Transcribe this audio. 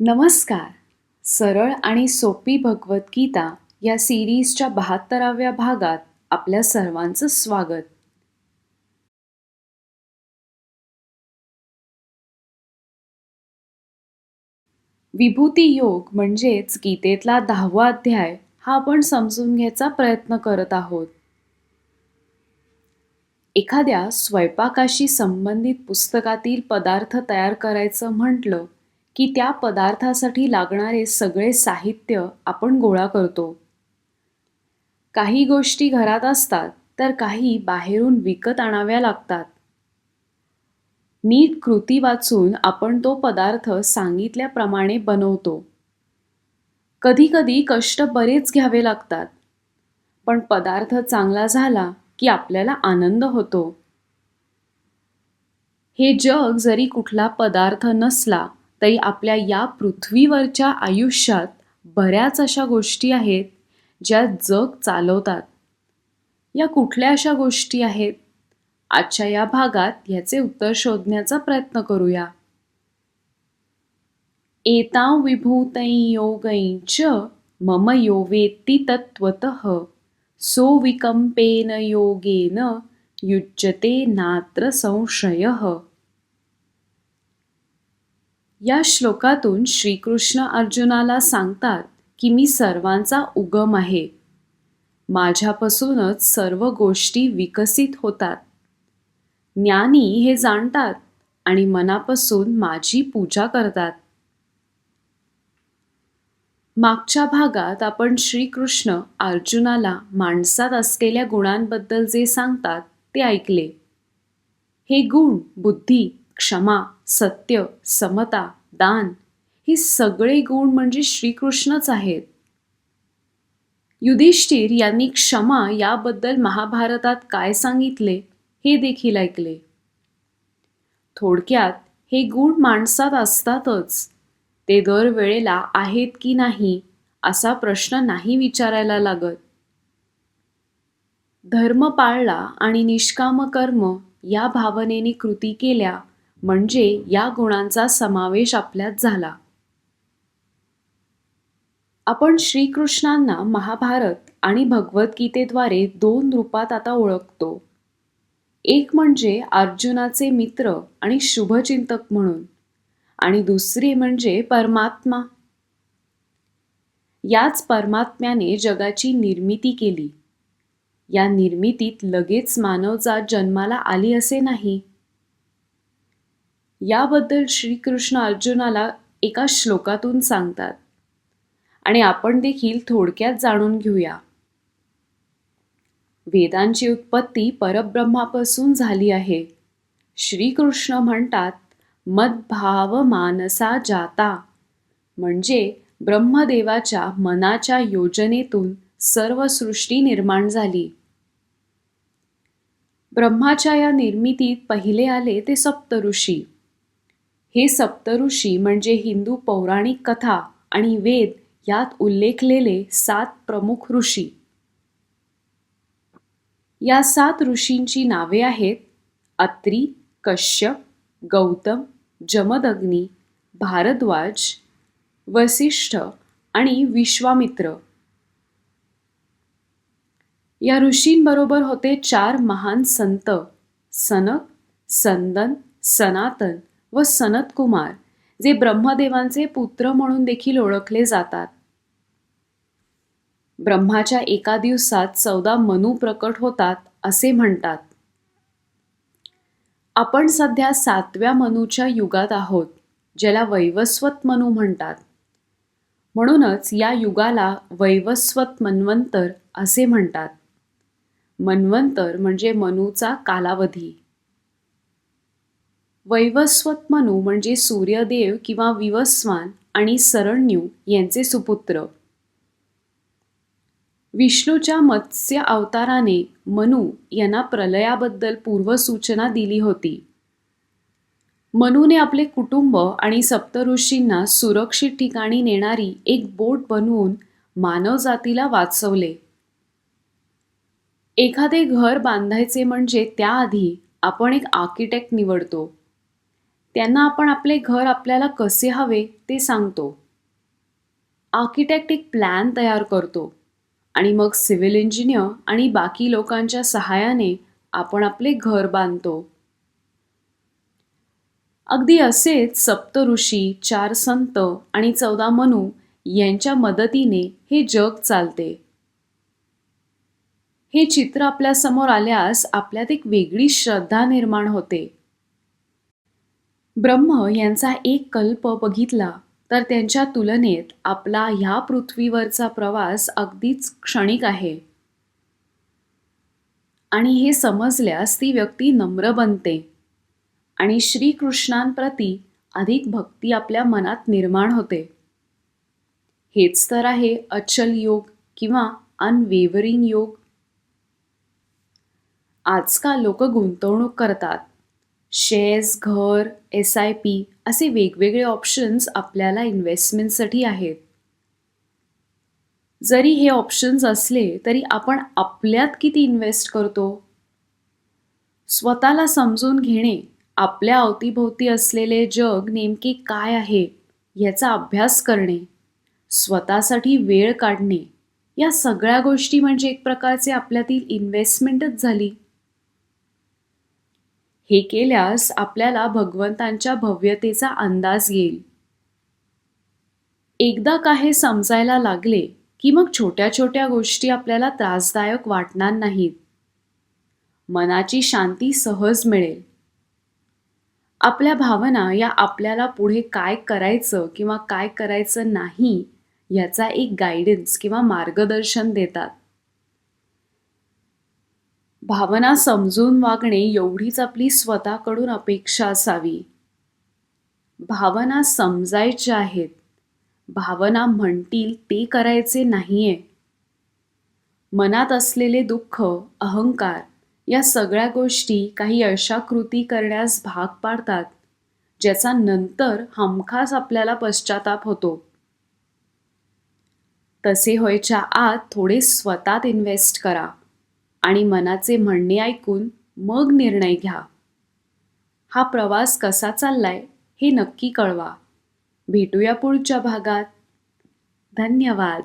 नमस्कार. सरळ आणि सोपी भगवद्गीता या सिरीजच्या बहात्तराव्या भागात आपल्या सर्वांचं स्वागत. विभूती योग म्हणजेच गीतेतला दहावा अध्याय हा आपण समजून घ्यायचा प्रयत्न करत आहोत. एखाद्या स्वयंपाकाशी संबंधित पुस्तकातील पदार्थ तयार करायचं म्हटलं की त्या पदार्थासाठी लागणारे सगळे साहित्य आपण गोळा करतो. काही गोष्टी घरात असतात तर काही बाहेरून विकत आणाव्या लागतात. नीट कृती वाचून आपण तो पदार्थ सांगितल्याप्रमाणे बनवतो. कधीकधी कष्ट बरेच घ्यावे लागतात पण पदार्थ चांगला झाला की आपल्याला आनंद होतो. हे जग जरी कुठला पदार्थ नसला तरी आपल्या या पृथ्वीवरच्या आयुष्यात बऱ्याच अशा गोष्टी आहेत ज्या जग चालवतात. या कुठल्या अशा गोष्टी आहेत? आजच्या या भागात याचे उत्तर शोधण्याचा प्रयत्न करूया. एतां विभूतै योगैच मम यो वेत्ति तत्त्वत सोविकंपेन योगेन युज्यते नात्र संशय। या श्लोकातून श्रीकृष्ण अर्जुनाला सांगतात की मी सर्वांचा उगम आहे. माझ्यापासूनच सर्व गोष्टी विकसित होतात. ज्ञानी हे जाणतात आणि मनापासून माझी पूजा करतात. मागच्या भागात आपण श्रीकृष्ण अर्जुनाला माणसात असलेल्या गुणांबद्दल जे सांगतात ते ऐकले. हे गुण बुद्धी क्षमा सत्य समता दान हे सगळे गुण म्हणजे श्रीकृष्णच आहेत. युधिष्ठिर यांनी क्षमा याबद्दल महाभारतात काय सांगितले हे देखील ऐकले. थोडक्यात हे गुण माणसात असतातच. ते दरवेळेला आहेत की नाही असा प्रश्न नाही विचारायला लागत. धर्म पाळला आणि निष्काम कर्म या भावनेने कृती केल्या. म्हणजे या गुणांचा समावेश आपल्यात झाला. आपण श्रीकृष्णांना महाभारत आणि भगवद्गीतेद्वारे दोन रूपात आता ओळखतो. एक म्हणजे अर्जुनाचे मित्र आणि शुभचिंतक म्हणून आणि दुसरी म्हणजे परमात्मा. याच परमात्म्याने जगाची निर्मिती केली. या निर्मितीत लगेच मानवजात जन्माला आली असे नाही. याबद्दल श्रीकृष्ण अर्जुनाला एका श्लोकातून सांगतात. आणि आपण देखील थोडक्यात जाणून घेऊया. वेदांची उत्पत्ती परब्रह्मापासून झाली आहे. श्रीकृष्ण म्हणतात मद्भाव मानसा जाता. म्हणजे ब्रह्मदेवाच्या मनाच्या योजनेतून सर्व सृष्टी निर्माण झाली. ब्रह्माच्या या निर्मितीत पहिले आले ते सप्तऋषी. हे सप्तऋषी म्हणजे हिंदू पौराणिक कथा आणि वेद यात उल्लेखलेले सात प्रमुख ऋषी. या सात ऋषींची नावे आहेत अत्री कश्यप गौतम जमदग्नी भारद्वाज वसिष्ठ आणि विश्वामित्र. या ऋषींबरोबर होते चार महान संत सनक संदन सनातन व सनत कुमार जे ब्रह्मदेवांचे पुत्र म्हणून देखील ओळखले जातात. ब्रह्माच्या एका दिवसात चौदा मनू प्रकट होतात असे म्हणतात. आपण सध्या सातव्या मनूच्या युगात आहोत ज्याला वैवस्वत मनू म्हणतात. म्हणूनच या युगाला वैवस्वत मन्वंतर असे म्हणतात. मन्वंतर म्हणजे मनूचा कालावधी. वैवस्वत मनू म्हणजे सूर्यदेव किंवा विवस्वान आणि सरण्यू यांचे सुपुत्र. विष्णूच्या मत्स्य अवताराने मनू यांना प्रलयाबद्दल पूर्वसूचना दिली होती. मनूने आपले कुटुंब आणि सप्तऋषींना सुरक्षित ठिकाणी नेणारी एक बोट बनवून मानवजातीला वाचवले. एखादे घर बांधायचे म्हणजे त्याआधी आपण एक आर्किटेक्ट निवडतो. त्यांना आपण आपले घर आपल्याला कसे हवे ते सांगतो. आर्किटेक्ट एक प्लॅन तयार करतो आणि मग सिव्हिल इंजिनियर आणि बाकी लोकांच्या सहाय्याने आपण आपले घर बांधतो. अगदी असेच सप्तऋषी चार संत आणि चौदा मनू यांच्या मदतीने हे जग चालते. हे चित्र आपल्यासमोर आल्यास आपल्यात एक वेगळी श्रद्धा निर्माण होते. ब्रह्म यांचा एक कल्प बघितला तर त्यांच्या तुलनेत आपला ह्या पृथ्वीवरचा प्रवास अगदीच क्षणिक आहे. आणि हे समजल्यास ती व्यक्ती नम्र बनते. आणि श्रीकृष्णांप्रती अधिक भक्ती आपल्या मनात निर्माण होते. हेच तर आहे अचल योग किंवा अनवेवरिंग योग. आजकाल लोक गुंतवणूक करतात. शेअर्स घर एस आय पी असे वेगवेगळे ऑप्शन्स आपल्याला इन्व्हेस्टमेंटसाठी आहेत. जरी हे ऑप्शन्स असले तरी आपण आपल्यात किती इन्व्हेस्ट करतो? स्वतःला समजून घेणे आपल्या अवतीभोवती असलेले जग नेमके काय आहे याचा अभ्यास करणे स्वतःसाठी वेळ काढणे या सगळ्या गोष्टी म्हणजे एक प्रकारचे आपल्यातील इन्व्हेस्टमेंटच झाली. हे केल्यास आपल्याला भगवंतांच्या भव्यतेचा अंदाज येईल. एकदा का हे समजायला लागले की मग छोट्या छोट्या गोष्टी आपल्याला त्रासदायक वाटणार नाहीत. मनाची शांती सहज मिळेल. आपल्या भावना या आपल्याला पुढे काय करायचं किंवा काय करायचं नाही याचा एक गायडन्स किंवा मार्गदर्शन देतात. भावना समजून वागणे एवढीच आपली स्वतःकडून अपेक्षा असावी. भावना समजायच्या आहेत. भावना म्हणतील ते करायचे नाहीये. मनात असलेले दुःख अहंकार या सगळ्या गोष्टी काही अशा कृती करण्यास भाग पाडतात ज्याचा नंतर हमखास आपल्याला पश्चाताप होतो. तसे व्हायच्या आत थोडे स्वतःत इन्व्हेस्ट करा. आणि मनाचे म्हणणे ऐकून मग निर्णय घ्या. हा प्रवास कसा चाललाय हे नक्की कळवा. भेटूया पुढच्या भागात. धन्यवाद.